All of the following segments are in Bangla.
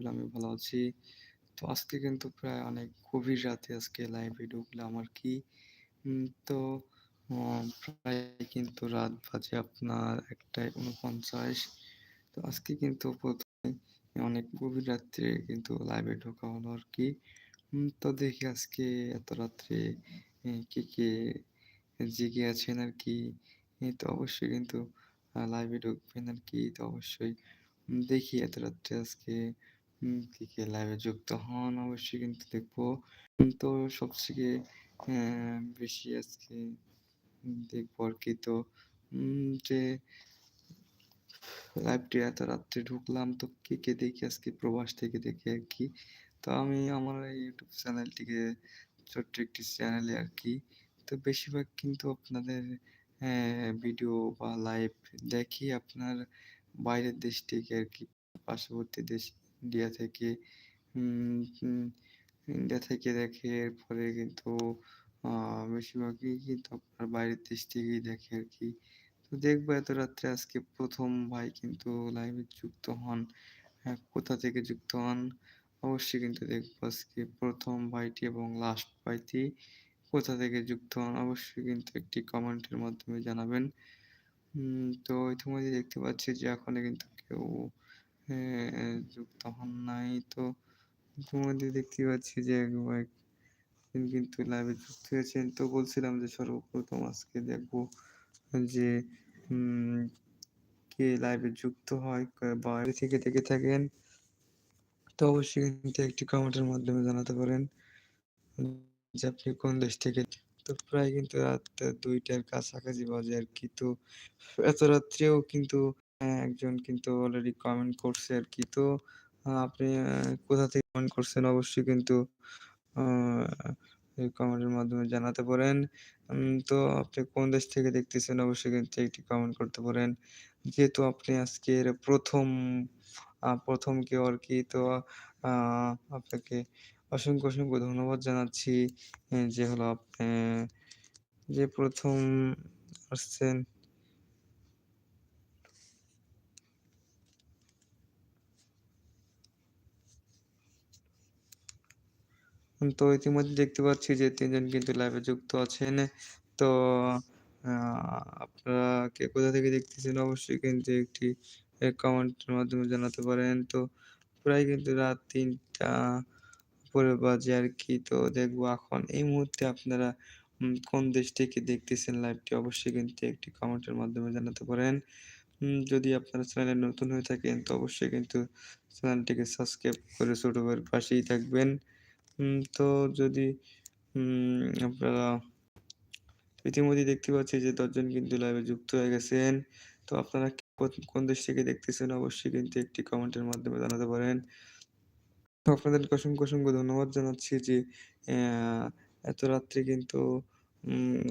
আলহামদুলিল্লাহ আমি ভালো আছি। তো আজকে কিন্তু প্রায় অনেক গভীর রাতে আজকে লাইভে ঢুকলাম আরকি। উম তো প্রায় কিন্তু রাত বাজে আপনার ১টা ৪৯। তো আজকে কিন্তু ১ম এ অনেক গভীর রাত্রে কিন্তু লাইভে ঢোকা হলো আর কি তো দেখি আজকে এত রাত্রে কে, কে জেগে আছেন আর কি তো অবশ্যই কিন্তু লাইভে ঢুকবেন আর কি তো অবশ্যই দেখি এত রাত্রে আজকে কে, কে লাইভে যুক্ত হন অবশ্যই কিন্তু দেখব। তো সবথেকে বেশি আজকে দেখব আর কি তো যে লাইভটি এত রাত্রে ঢুকলাম তো কে, কে দেখি আজকে প্রবাস থেকে দেখি আরকি। তো আমি আমার YouTube চ্যানেলটিকে ছোট্ট একটি চ্যানেলে আরকি। তো বেশিরভাগ কিন্তু আপনাদের ভিডিও বা লাইভ দেখি আপনার বাইরের দেশ থেকে আর কি পার্শ্ববর্তী দেশ ইন্ডিয়া থেকে ইন্ডিয়া থেকে দেখে এরপরে কিন্তু বেশিরভাগই কিন্তু আপনার বাইরের দেশ থেকেই দেখে আর কি তো দেখব এত রাত্রে আজকে প্রথম ভাই কিন্তু লাইভে যুক্ত হন। হ্যাঁ, কোথা থেকে যুক্ত হন অবশ্যই কিন্তু দেখব আজকে প্রথম ভাইটি এবং লাস্ট ভাইটি কোথা থেকে যুক্ত হন অবশ্যই কিন্তু একটি কমেন্টের মাধ্যমে জানাবেন। তো ইতিমধ্যে দেখতে পাচ্ছি যে এখনও কিন্তু কেউ যুক্ত হন নাই। তো ইতিমধ্যে দেখতেই পাচ্ছি যে এক ভাই কিন্তু লাইভে যুক্ত হয়েছেন। তো বলছিলাম যে সর্বপ্রথম আজকে দেখব যে কে লাইভে যুক্ত হয়, বাইরে থেকে দেখে থাকেন। তো অবশ্যই কিন্তু একটি কমেন্টের মাধ্যমে জানাতে পারেন। যে আপনি কোন দেশ থেকে তো প্রায় কিন্তু রাত দুইটার কাছাকাছি বাজে আর কি তো এত রাত্রেও কিন্তু একজন কিন্তু অলরেডি কমেন্ট করছে আর কি তো আপনি কোথা থেকে কমেন্ট করছেন অবশ্যই কিন্তু কমেন্টের মাধ্যমে জানাতে পারেন। তো আপনি কোন দেশ থেকে দেখতেছেন অবশ্যই কিন্তু একটি কমেন্ট করতে পারেন। যেহেতু আপনি আজকের ১ম আ ১ম কেউ আরকি তো আ আপনাকে অসংখ্য, অসংখ্য ধন্যবাদ জানাচ্ছি যে হলো আপনি যে প্রথম আসছেন। তো ইতিমধ্যে দেখতে পাচ্ছি যে ৩ জন কিন্তু লাইভে যুক্ত আছেন। তো আপনারা কে কোথা থেকে দেখতেছেন অবশ্যই কিন্তু একটি কমেন্টের মাধ্যমে জানাতে পারেন। তো, প্রায় কিন্তু রাত ৩টা উপরে বাজে আর কি তো দেখব এখন এই মুহূর্তে আপনারা কোন দেশ থেকে দেখতেছেন লাইভটি অবশ্যই কিন্তু একটি কমেন্টের মাধ্যমে জানাতে পারেন। যদি আপনারা চ্যানেলে নতুন হয়ে থাকেন তো অবশ্যই কিন্তু চ্যানেলটিকে সাবস্ক্রাইব করে ছোট ভাইয়ের পাশেই থাকবেন। তো যদি আপনারা ইতিমধ্যেই দেখতে পাচ্ছি যে ১০ জন কিন্তু লাইভে যুক্ত হয়ে গেছেন। তো আপনারা কোন, দেশ থেকে দেখতেছেন অবশ্যই কিন্তু একটি কমেন্টের মাধ্যমে জানাতে পারেন। তো আপনাদেরকে অসংখ্য, অসংখ্য ধন্যবাদ জানাচ্ছি যে এত রাত্রে কিন্তু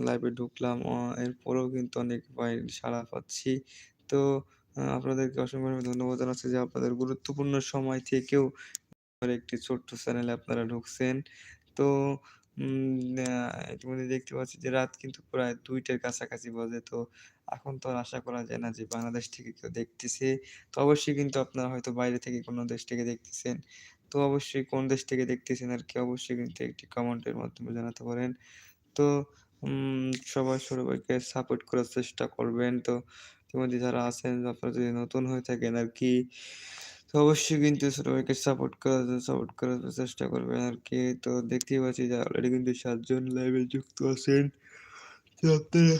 লাইভে ঢুকলাম। এরপরেও কিন্তু অনেক সাড়া পাচ্ছি। তো আপনাদেরকে অসংখ্য, ধন্যবাদ জানাচ্ছি যে আপনাদের গুরুত্বপূর্ণ সময় থেকেও একটি ছোট্ট চ্যানেলে আপনারা ঢুকছেন। তো ইতিমধ্যে দেখতে পাচ্ছি যে রাত কিন্তু প্রায় দুইটার কাছাকাছি বাজে। তো, এখন তো আর আশা করা যায় না যে বাংলাদেশ থেকে কেউ দেখতেছে। তো, অবশ্যই কিন্তু আপনারা হয়তো বাইরে থেকে কোনো দেশ থেকে দেখতেছেন। তো, অবশ্যই কোন দেশ থেকে দেখতেছেন আর কি, অবশ্যই কিন্তু একটি কমেন্টের মাধ্যমে জানাতে পারেন। তো সবাই সবাইকে সাপোর্ট করার চেষ্টা করবেন। তো, ইতিমধ্যে যারা আছেন, আপনারা যদি নতুন হয়ে থাকেন আরকি তো অবশ্যই কিন্তু ছোট ভাইকে সাপোর্ট করার সাপোর্ট করার চেষ্টা করবেন আর কি তো দেখতেই পাচ্ছি যে অলরেডি কিন্তু সাতজন লাইভে যুক্ত আছেন। আপনারা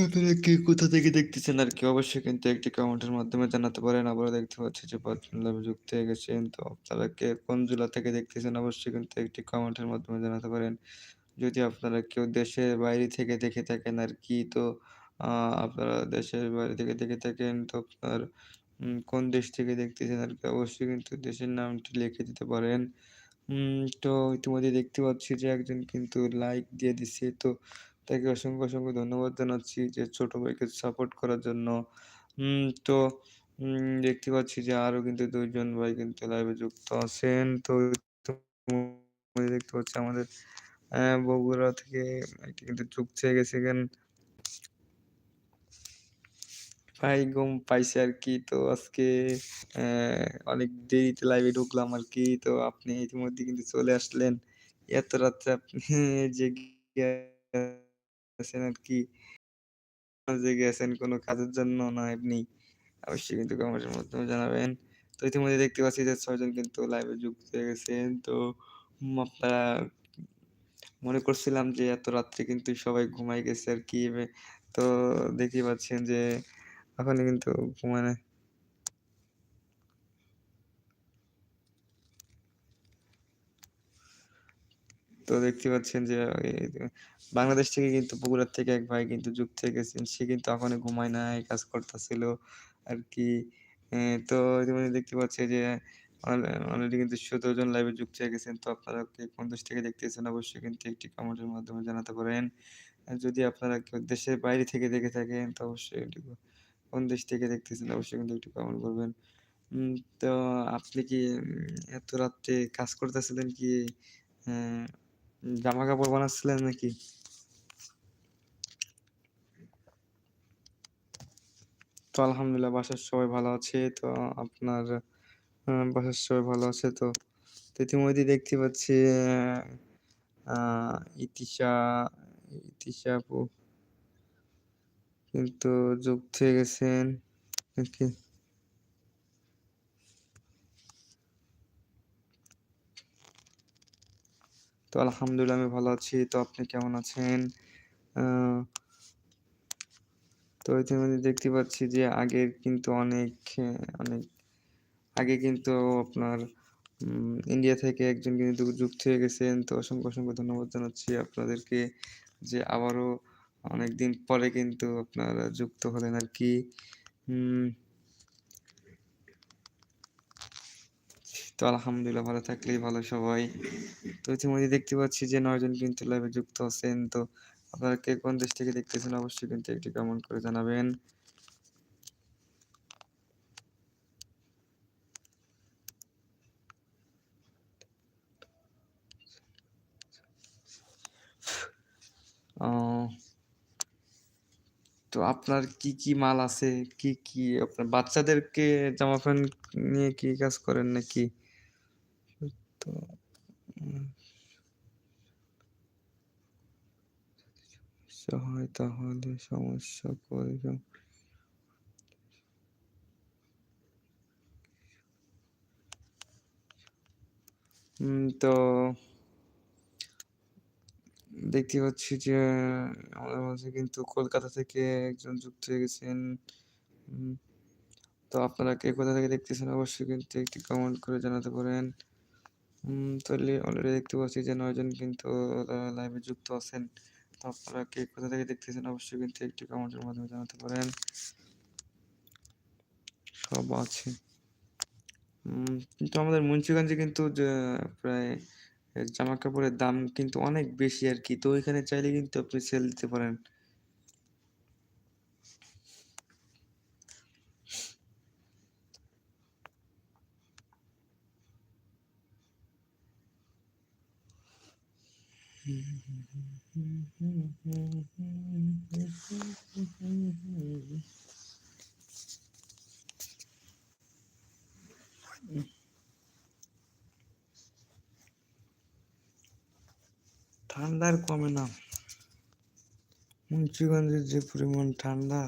আপনারা কোথা থেকে দেখতেছেন আর কি অবশ্যই কিন্তু একটি কমেন্টের মাধ্যমে জানাতে পারেন। আবারও দেখতে পাচ্ছি যে ৫ জন লাইভে যুক্ত হয়ে গেছেন। তো আপনারা কে কোন জেলা থেকে দেখতেছেন অবশ্যই কিন্তু একটি কমেন্টের মাধ্যমে জানাতে পারেন। যদি আপনারা কেউ দেশের বাইরে থেকে দেখে থাকেন আর কি, তো আপনারা দেশের বাইরে থেকে দেখে থাকেন তো আপনার কোন দেশ থেকে দেখতেছেন আরকি অবশ্যই কিন্তু দেশের নামটি লিখে দিতে পারেন। তো ইতিমধ্যে দেখতে পাচ্ছি যে একজন কিন্তু লাইক দিয়ে দিছে। তো তাকে অসংখ্য, অসংখ্য ধন্যবাদ জানাচ্ছি যে ছোট ভাইকে সাপোর্ট করার জন্য। তো দেখতে পাচ্ছি যে আরও কিন্তু ২ জন ভাই কিন্তু লাইভে যুক্ত আছেন। তো দেখতে পাচ্ছি আমাদের বগুড়া থেকে কিন্তু যুক্ত হয়ে গেছিলেন। ভাই, ঘুম পাইছে আরকি। তো আজকে অনেক দেরিতে লাইভে ঢুকলাম আরকি। তো আপনি ইতিমধ্যে কিন্তু চলে আসলেন। এত রাত্রে আপনি জেগে আছেন আরকি। জেগে আছেন কোন কাজের জন্য না এমনি? অবশ্যই কিন্তু কমেন্টের মাধ্যমে জানাবেন। তো ইতিমধ্যে দেখতে পাচ্ছি যে ছয়জন কিন্তু লাইভে যুক্ত হয়ে গেছেন। তো আপনারা মনে করছিলাম যে এত রাত্রে কিন্তু সবাই ঘুমাই গেছে আর কি তো দেখতেই পাচ্ছেন যে এখনও কিন্তু নাই। তো দেখতে পাচ্ছেন যে বাংলাদেশ থেকে কিন্তু বগুড়ার থেকে এক ভাই কিন্তু যুক্ত হয়ে গেছেন। সে কিন্তু এখনও ঘুমায় নাই, কাজ করতেছিল আরকি। এ তো ইতিমধ্যে দেখতে পাচ্ছি যে অলরেডি কিন্তু ১৭ জন লাইভে যুক্ত হয়ে গেছেন। তো আপনারা কে কোন দেশ থেকে দেখতেছেন অবশ্যই কিন্তু একটি কমেন্টের মাধ্যমে জানাতে পারেন। যদি আপনারা কেউ দেশের বাইরে থেকে দেখে থাকেন তো অবশ্যই কোন দেশ থেকে দেখতেছেন, অবশ্যই কিন্তু একটু কমেন্ট করবেন। তো আপনি কি এত রাত্রে কাজ করতেছিলেন কি জামা কাপড় বানাচ্ছিলেন নাকি? তো আলহামদুলিল্লাহ বাসার সবাই ভালো আছে। তো আপনার বাসার সবাই ভালো আছে তো? ইতিমধ্যেই দেখতে পাচ্ছি ইতিশা ইতিশা আপু কিন্তু যুক্ত হয়ে গেছেন? তো আলহামদুলিল্লাহ আমি ভালো আছি। তো আপনি কেমন আছেন? তো ইতিমধ্যে দেখতে পাচ্ছি যে আগের কিন্তু অনেক অনেক আগে কিন্তু আপনার ইন্ডিয়া থেকে একজন কিন্তু যুক্ত হয়ে গেছেন। তো অসংখ্য, অসংখ্য ধন্যবাদ জানাচ্ছি আপনাদেরকে যে আবারও অনেকদিন পরে কিন্তু আপনারা যুক্ত হলেন আর কি তো আলহামদুলিল্লাহ ভালো থাকলেই ভালো সবাই। তো ইতিমধ্যে দেখতে পাচ্ছি যে ৯ জন কিন্তু লাইভে যুক্ত আছেন। তো আপনারা কে কোন দেশ থেকে দেখতেছেন অবশ্যই কিন্তু একটু কমেন্ট করে জানাবেন। তো আপনার কি, কি মাল আছে? কি, কি আপনার বাচ্চাদেরকে জামা প্যান্ট নিয়ে কি কাজ করেন নাকি? তো হয় তাহলে সমস্যা উম তো দেখতে পাচ্ছি যে, আমাদের মাঝে কিন্তু কলকাতা থেকে একজন যুক্ত হয়ে গেছেন। তো আপনারা কে কোথা থেকে দেখতেছেন অবশ্যই কিন্তু একটি কমেন্ট করে জানাতে পারেন। তাহলে অলরেডি দেখতে পাচ্ছি যে নয়জন কিন্তু লাইভে যুক্ত আছেন। তো আপনারা কে কোথা থেকে দেখতেছেন অবশ্যই কিন্তু একটি কমেন্টের মাধ্যমে জানাতে পারেন। সব আছে। কিন্তু আমাদের মুন্সিগঞ্জে কিন্তু প্রায় এ জামাকাপড়ের দাম কিন্তু অনেক বেশি আরকি। তো ওইখানে চাইলে কিন্তু আপনি সেল দিতে পারেন। ঠান্ডা আর কমে না। মুন্সিগঞ্জের যে পরিমাণ ঠান্ডা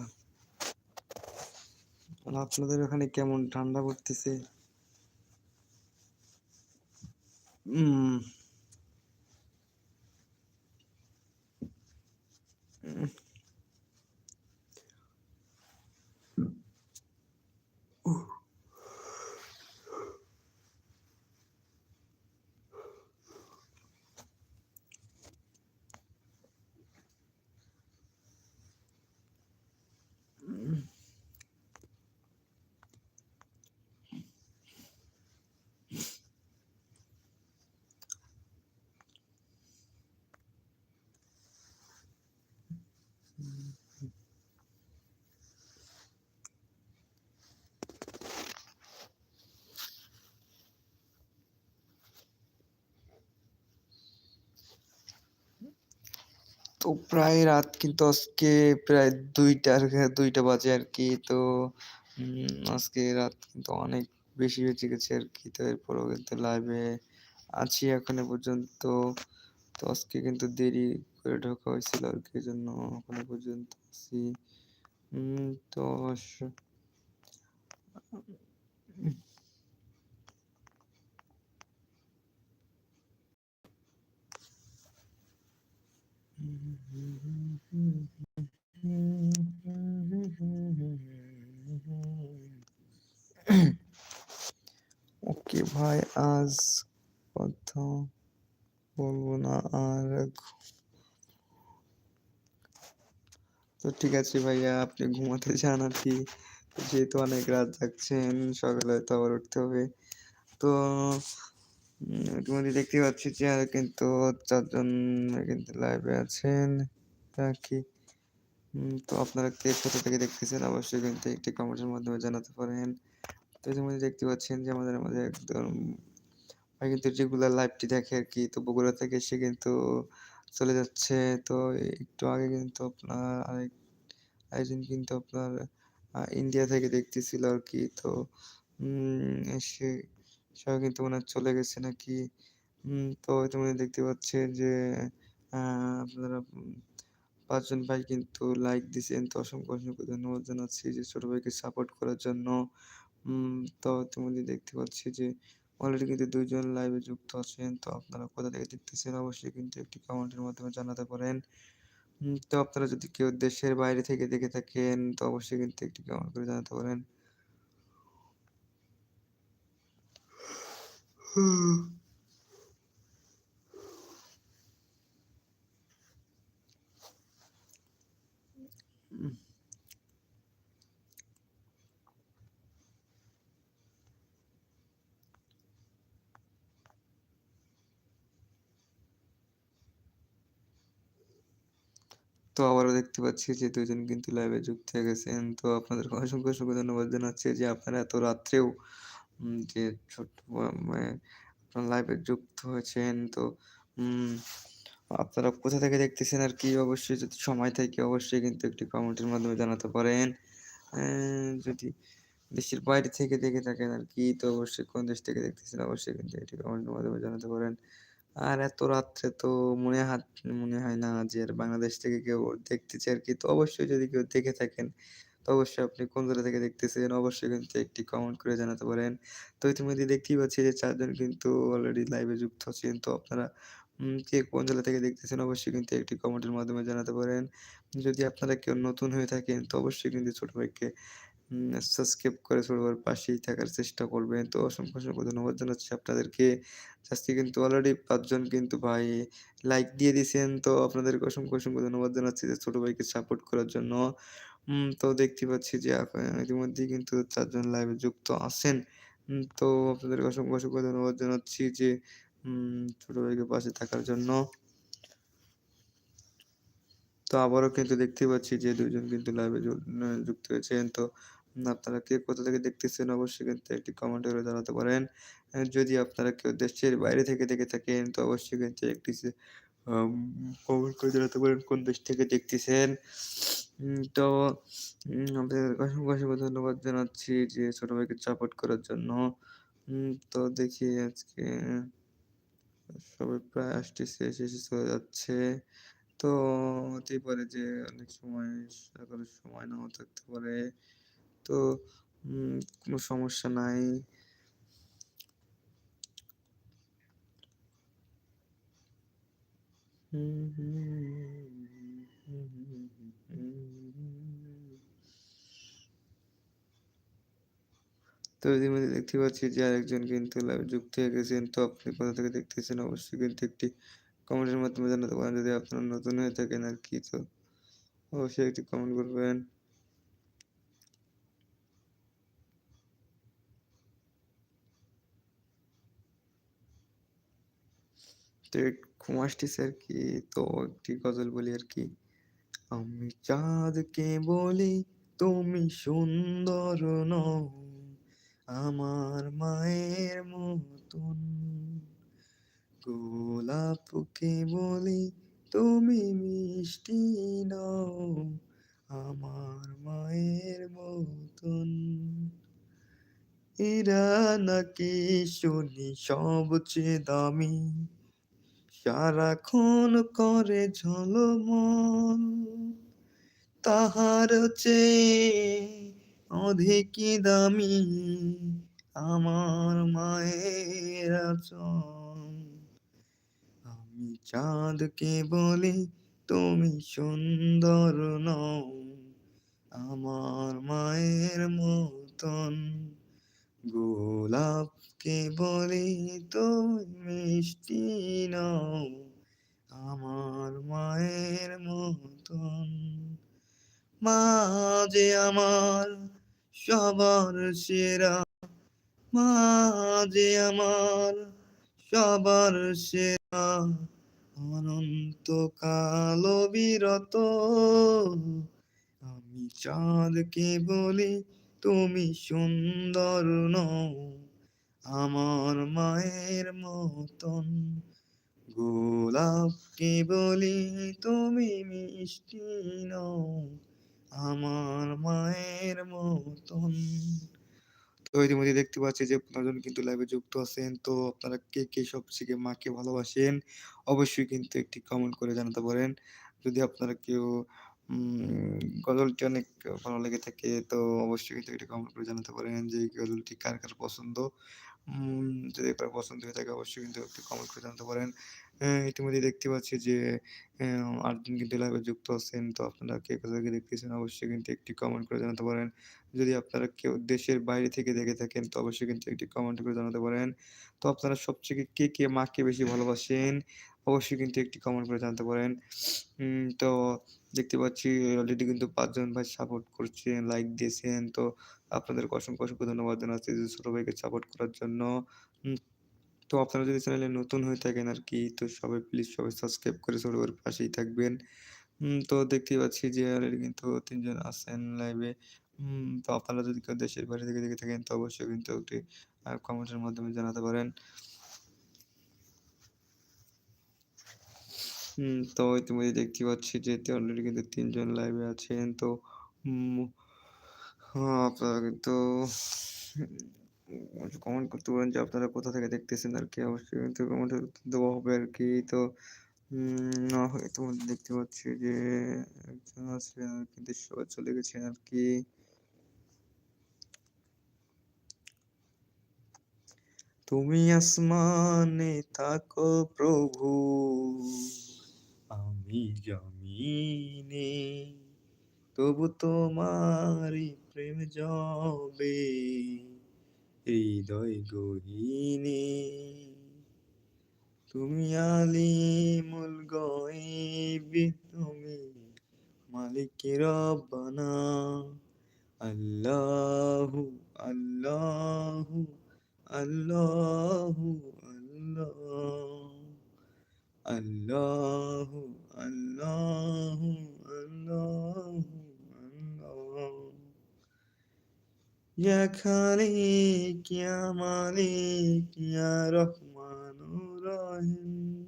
আপনাদের ওখানে কেমন ঠান্ডা পড়তেছে? উম উম উহ উম তো প্রায় রাত কিন্তু আজকে প্রায় ২টার ঘা ২টা বাজে আরকি। তো, উম, আজকে রাত কিন্তু অনেক বেশি বেজে গেছে আর কি তো এরপরেও কিন্তু লাইভে আছি এখনও পর্যন্ত। তো আজকে কিন্তু দেরি করে ঢোকা হয়েছিল আর কি জন্য এখনও পর্যন্ত আছি। তো ওকে ভাই আজ কথা বলব না আর তো ঠিক আছে ভাইয়া আপনি ঘুমাতে যান আরকি। যেহেতু অনেক রাত জাগছেন, সকালে হয়তো আবার উঠতে হবে। তো ইতিমধ্যে দেখতে পাচ্ছি যে কিন্তু চারজন কিন্তু লাইভে আছেন নাকি? উম, তো আপনারা কে কোথা থেকে দেখতেছেন অবশ্যই কিন্তু একটি কমেন্টের মাধ্যমে জানাতে পারেন। তো ইতিমধ্যে দেখতে পাচ্ছেন যে আমাদের মাঝে একদম কিন্তু রেগুলার লাইভটি দেখে আর কি তো বগুড়া থেকে সে কিন্তু চলে যাচ্ছে। তো একটু আগে কিন্তু আপনার আরেক, আরেকজন কিন্তু আপনার ইন্ডিয়া থেকে দেখতেছিল আর কি তো সে সেও কিন্তু মনে চলে গেছে নাকি। তো ইতিমধ্যে দেখতে পাচ্ছেন যে আপনারা পাঁচজন ভাই কিন্তু লাইক দিছেন। তো অসংখ্য, অসংখ্য ধন্যবাদ জানাচ্ছি যে ছোট ভাইকে সাপোর্ট করার জন্য। তো ইতিমধ্যে দেখতে পাচ্ছি যে অলরেডি কিন্তু ২ জন লাইভে যুক্ত আছেন। তো আপনারা কোথা থেকে দেখতেছেন অবশ্যই কিন্তু একটি কমেন্টের মাধ্যমে জানাতে পারেন। তো আপনারা যদি কেউ দেশের বাইরে থেকে দেখে থাকেন তো অবশ্যই কিন্তু একটি কমেন্ট করে জানাতে পারেন। তো আবারও দেখতে পাচ্ছি যে দুজন কিন্তু লাইভে যুক্ত হয়ে গেছেন। তো আপনাদেরকে অসংখ্য, অসংখ্য ধন্যবাদ জানাচ্ছি যে আপনারা এত রাত্রেও যে ছোট্ট মানে আপনারা লাইভে যুক্ত হয়েছেন। তো আপনারা কোথা থেকে দেখতেছেন আর কি অবশ্যই যদি সময় থাকে, অবশ্যই কিন্তু একটি কমেন্টের মাধ্যমে জানাতে পারেন। যদি দেশের বাইরে থেকে দেখে থাকেন আর কি, তো অবশ্যই কোন দেশ থেকে দেখতেছেন, অবশ্যই কিন্তু একটি কমেন্টের মাধ্যমে জানাতে পারেন। আর এত রাত্রে তো মনে হাত, মনে হয় না যে বাংলাদেশ থেকে কেউ দেখতেছে আর কি, তো অবশ্যই যদি কেউ দেখে থাকেন অবশ্যই আপনি কোন জেলা থেকে দেখতেছেন অবশ্যই কিন্তু একটি কমেন্ট করে জানাতে পারেন। তো ইতিমধ্যে দেখতেই পাচ্ছি যে চারজন কিন্তু অলরেডি লাইভে যুক্ত আছেন। তো আপনারা কে কোন জেলা থেকে দেখতেছেন অবশ্যই কিন্তু একটি কমেন্টের মাধ্যমে জানাতে পারেন। যদি আপনারা কেউ নতুন হয়ে থাকেন তো অবশ্যই কিন্তু ছোট ভাইকে সাবস্ক্রাইব করে ছোট ভাইয়ের পাশেই থাকার চেষ্টা করবেন। তো অসংখ্য, অসংখ্য ধন্যবাদ জানাচ্ছি আপনাদেরকে। আজকে কিন্তু অলরেডি পাঁচজন কিন্তু ভাই লাইক দিয়ে দিছেন। তো আপনাদেরকে অসংখ্য, অসংখ্য ধন্যবাদ জানাচ্ছি যে ছোট ভাইকে সাপোর্ট করার জন্য। উম তো দেখতে পাচ্ছি যে আপ ইতিমধ্যেই কিন্তু ৪ জন লাইভে যুক্ত আছেন। তো আপনাদেরকে অসংখ্য, অসংখ্য ধন্যবাদ জানাচ্ছি যে উম ছোট ভাইকে পাশে থাকার জন্য। তো আবারও কিন্তু দেখতে পাচ্ছি যে ২ জন কিন্তু লাইভে যুক্ত হয়েছেন। তো আপনারা কে কোথা থেকে দেখতেছেন অবশ্যই কিন্তু একটি কমেন্ট করে জানাতে পারেন। যদি আপনারা কেউ দেশের বাইরে থেকে দেখে থাকেন তো অবশ্যই কিন্তু একটি কমেন্ট করে জানাতে পারেন কোন দেশ থেকে দেখতেছেন। তো উম আপনাদেরকে অসংখ্য, অসংখ্য ধন্যবাদ জানাচ্ছি যে ছোট ভাইকে সাপোর্ট করার জন্য। তো দেখি আজকে সবাই প্রায় আসতেছে, শেষে চলে যাচ্ছে। তো হতেই পারে যে অনেক সময় সময় নাও থাকতে পারে। তো কোনো সমস্যা নাই। তো ইতিমধ্যে দেখতে পাচ্ছি যে আরেকজন কিন্তু লাইভে যুক্ত হয়ে গেছেন। তো আপনি কোথা থেকে দেখতেছেন অবশ্যই কিন্তু একটি কমেন্টের মাধ্যমে জানাতে পারেন। যদি আপনারা নতুন হয়ে থাকেন আর কি, তো অবশ্যই একটি কমেন্ট করবেন। তো ঘুম আসতেছে আরকি তো একটি গজল বলি আরকি। আমি চাঁদকে বলি তুমি সুন্দর নও, আমার মায়ের মতন। গোলাপকে বলি তুমি মিষ্টি নও আমার মায়ের মতন এরা নাকি শুনি সবচেয়ে দামি সারাক্ষণ করে ঝলমল, তাহার চেয়ে অধিকই দামি আমার মায়ের আঁচল আমি চাঁদকে বলি, তুমি সুন্দর নও, আমার মায়ের মতন। গোলাপকে বলি তুমি মিষ্টি নও, আমার মায়ের মতন। মা যে আমার সবার সেরা মা যে আমার সবার সেরা, অনন্ত কাল বিরত। আমি চাঁদকে বলি তুমি সুন্দর নও আমার মায়ের মতন গোলাপকে বলি তুমি মিষ্টি নও আমার মায়ের মতন তো ইতিমধ্যে দেখতে পাচ্ছি যে ১৫ জন কিন্তু লাইভে যুক্ত আছেন। তো আপনারা কে, কে সবথেকে মাকে ভালোবাসেন? অবশ্যই কিন্তু একটি কমেন্ট করে জানাতে পারেন। যদি আপনারা কেউ গজলটি অনেক ভালো লেগে থাকে তো অবশ্যই কিন্তু এটা কমেন্ট করে জানাতে পারেন যে গজলটি কার, কার পছন্দ? যদি কার পছন্দ হয়ে থাকে অবশ্যই কিন্তু একটু কমেন্ট করে জানাতে পারেন। ইতিমধ্যে দেখতে পাচ্ছি যে আটজন কিন্তু লাইভে যুক্ত আছেন। তো আপনারা কে কোথা থেকে দেখতেছেন অবশ্যই কিন্তু একটি কমেন্ট করে জানাতে পারেন। যদি আপনারা কেউ দেশের বাইরে থেকে দেখে থাকেন তো অবশ্যই কিন্তু একটি কমেন্ট করে জানাতে পারেন। তো আপনারা সবথেকে কে, কে মাকে বেশি ভালোবাসেন? অবশ্যই কিন্তু একটি কমেন্ট করে জানতে পারেন। তো দেখতে পাচ্ছি অলরেডি কিন্তু পাঁচজন ভাই সাপোর্ট করছেন, লাইক দিয়েছেন। তো আপনাদেরকে অসংখ্য, অসংখ্য ধন্যবাদ জানাচ্ছি যে ছোট ভাইকে সাপোর্ট করার জন্য। তো আপনারা যদি চ্যানেলে নতুন হয়ে থাকেন আর কি তো সবাই প্লিজ সবাই সাবস্ক্রাইব করে ছোটো ভাইয়ের পাশেই থাকবেন। তো দেখতেই পাচ্ছি যে অলরেডি কিন্তু তিনজন আছেন লাইভে। তো আপনারা যদি কেউ দেশের বাইরে থেকে দেখে থাকেন, তো অবশ্যই কিন্তু একটি কমেন্টের মাধ্যমে জানাতে পারেন। তো ইতিমধ্যে দেখতে পাচ্ছি যে অলরেডি কিন্তু ৩ জন লাইভে আছেন। তো আপনারা কিন্তু কমেন্ট করতে পারেন যে আপনারা কোথা থেকে দেখতেছেন আর কি অবশ্যই কিন্তু কমেন্টে দেওয়া হবে আর কি, তো ইতিমধ্যে দেখতে পাচ্ছি যে একজন আছেন কিন্তু সবাই চলে গেছেন আরকি। তুমি আসমানে থাকো প্রভু, আমি জমিনে। তবু তোমারই প্রেম জবে হৃদয় গহীনে। তুমি আলিমুল গয়বি তুমি মালিকে রব্বানা। আল্লাহু, আল্লাহু, আল্লাহু, আল্লাহ। আল্লাহু, আল্লাহু, আল্লাহু, আল্লাহ। ইয়া খালিক ইয়া মালিক ইয়া রহমানুর রহিম।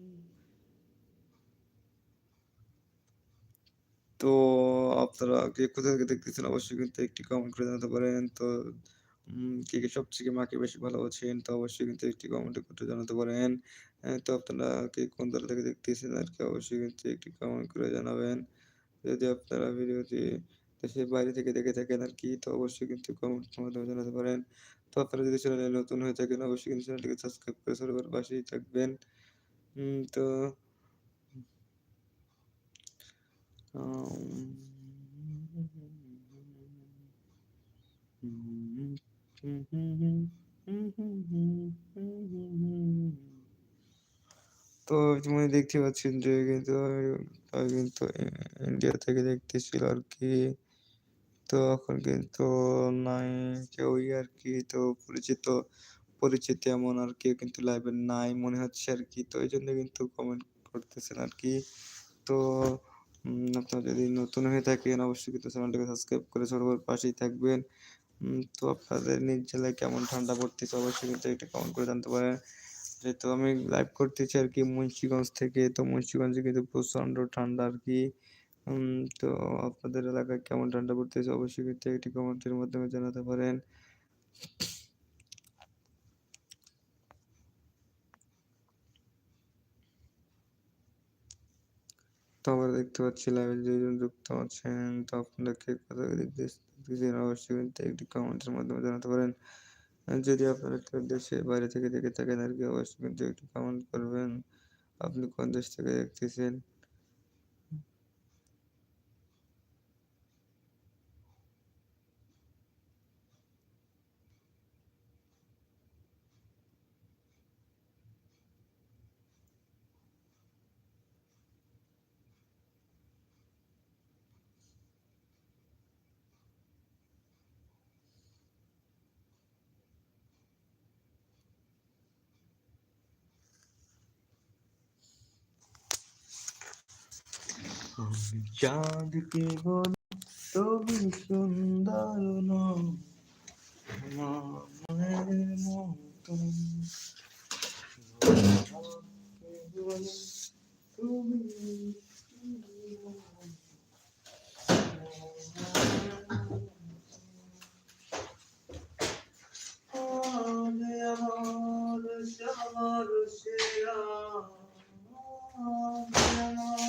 তো আপনারা কে কোথা থেকে দেখতেছেন অবশ্যই কিন্তু একটি কমেন্ট করে জানাতে পারেন। তো কে, কে সবথেকে মাকে বেশি ভালোবাসেন তো অবশ্যই কিন্তু একটি কমেন্টে করে জানাতে পারেন। তো আপনারা কে কোন দল থেকে দেখতেছেন আর কি অবশ্যই কিন্তু একটি কমেন্ট করে জানাবেন। যদি আপনারা ভিডিওটি দেশের বাইরে থেকে দেখে থাকেন আর কি তো অবশ্যই কিন্তু কমেন্টের মাধ্যমে জানাতে পারেন। তো আপনারা যদি চ্যানেলে নতুন হয়ে থাকেন অবশ্যই কিন্তু চ্যানেলটিকে সাবস্ক্রাইব করে ছোট পাশেই থাকবেন। তো তো ইতিমধ্যে দেখতে পাচ্ছেন যে কিন্তু কিন্তু ইন্ডিয়া থেকে দেখতেছিল আরকি। তো এখন কিন্তু নাই কেউই আর কি তো পরিচিত পরিচিত এমন আর কেউ কিন্তু লাইভে নাই মনে হচ্ছে আর কি তো এই জন্য কিন্তু কমেন্ট করতেছেন আর কি তো আপনারা যদি নতুন হয়ে থাকেন, অবশ্যই কিন্তু চ্যানেলটাকে সাবস্ক্রাইব করে ভাইয়ের পাশেই থাকবেন। তো আপনাদের নিজ জেলায় কেমন ঠান্ডা পড়তেছে? অবশ্যই কিন্তু একটি কমেন্ট করে জানতে পারেন। যেহেতু আমি লাইভ করতেছি আর কি মুন্সিগঞ্জ থেকে, তো মুন্সিগঞ্জে কিন্তু প্রচণ্ড ঠান্ডা আর কি। তো আপনাদের এলাকায় কেমন ঠান্ডা পড়তেছে? অবশ্যই কিন্তু একটি কমেন্টের মাধ্যমে জানাতে পারেন। আমরা দেখতে পাচ্ছি লাইভে যেজন যুক্ত আছেন। তো আপনাদেরকে কথা দেখতেছেন? অবশ্যই কিন্তু একটি কমেন্টের মাধ্যমে জানাতে পারেন। যদি আপনারা কেউ দেশে বাইরে থেকে দেখে থাকেন আর কি, অবশ্যই কিন্তু একটু কমেন্ট করবেন। আপনি কোন দেশ থেকে দেখতেছেন? আমি চাঁদকে বলি তুমি সুন্দর নও আমার মায়ের মতন চাঁদকে বলি তুমি আমি আমার সবার সেরা আমি আমার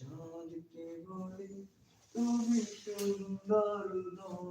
চাঁদকে বলে তুমি সুন্দর নও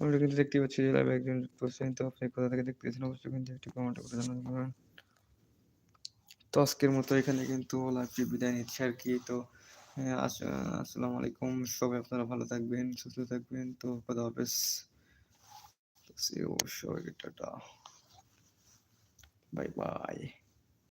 আমরা কিন্তু দেখতে পাচ্ছি যে লাইভে একজন যুক্ত আছেন তো আপনি কোথা থেকে দেখতেছেন অবশ্যই কিন্তু একটি কমেন্ট করে জানাতে পারেন। তো আজকের মতো এখানে কিন্তু লাইভটি বিদায় নিচ্ছে আর কি। তো আস- আসসালামু আলাইকুম। সবাই আপনারা ভালো থাকবেন, সুস্থ থাকবেন। তো কথা হাফেজ। সবাইকে, টাটা। Bye bye